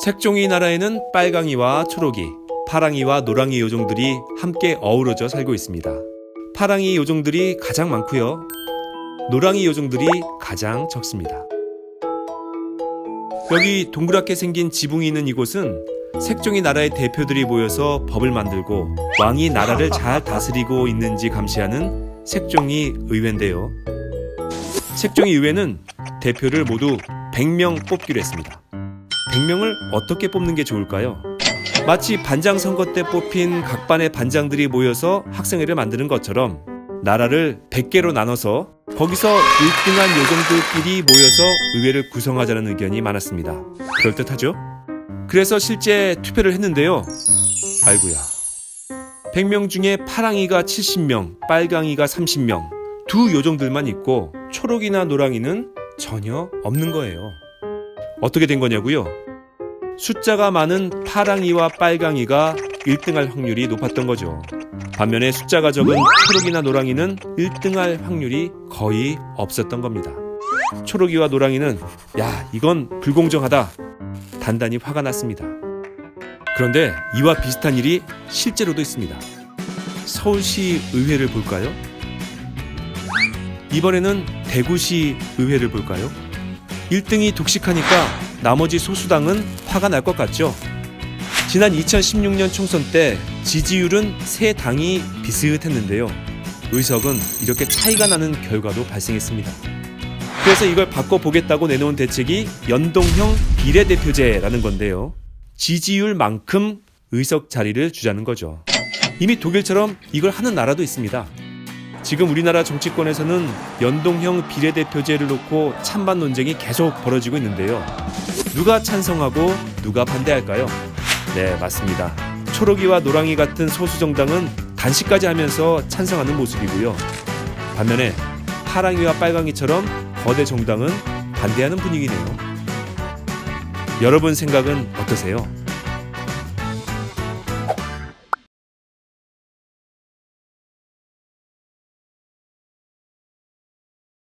색종이 나라에는 빨강이와 초록이, 파랑이와 노랑이 요종들이 함께 어우러져 살고 있습니다. 파랑이 요종들이 가장 많고요. 노랑이 요종들이 가장 적습니다. 여기 동그랗게 생긴 지붕이 있는 이곳은 색종이 나라의 대표들이 모여서 법을 만들고 왕이 나라를 잘 다스리고 있는지 감시하는 색종이 의회인데요. 색종이 의회는 대표를 모두 100명 뽑기로 했습니다. 100명을 어떻게 뽑는 게 좋을까요? 마치 반장 선거 때 뽑힌 각 반의 반장들이 모여서 학생회를 만드는 것처럼 나라를 100개로 나눠서 거기서 1등한 요정들끼리 모여서 의회를 구성하자는 의견이 많았습니다. 그럴듯하죠? 그래서 실제 투표를 했는데요. 아이고야. 100명 중에 파랑이가 70명, 빨강이가 30명, 두 요정들만 있고 초록이나 노랑이는 전혀 없는 거예요. 어떻게 된 거냐고요? 숫자가 많은 파랑이와 빨강이가 1등할 확률이 높았던 거죠. 반면에 숫자가 적은 초록이나 노랑이는 1등할 확률이 거의 없었던 겁니다. 초록이와 노랑이는 야, 이건 불공정하다. 단단히 화가 났습니다. 그런데 이와 비슷한 일이 실제로도 있습니다. 서울시 의회를 볼까요? 이번에는 대구시 의회를 볼까요? 1등이 독식하니까 나머지 소수당은 화가 날 것 같죠? 지난 2016년 총선 때 지지율은 세 당이 비슷했는데요. 의석은 이렇게 차이가 나는 결과도 발생했습니다. 그래서 이걸 바꿔보겠다고 내놓은 대책이 연동형 비례대표제라는 건데요. 지지율만큼 의석 자리를 주자는 거죠. 이미 독일처럼 이걸 하는 나라도 있습니다. 지금 우리나라 정치권에서는 연동형 비례대표제를 놓고 찬반 논쟁이 계속 벌어지고 있는데요. 누가 찬성하고 누가 반대할까요? 네, 맞습니다. 초록이와 노랑이 같은 소수 정당은 단식까지 하면서 찬성하는 모습이고요. 반면에 파랑이와 빨강이처럼 거대 정당은 반대하는 분위기네요. 여러분 생각은 어떠세요?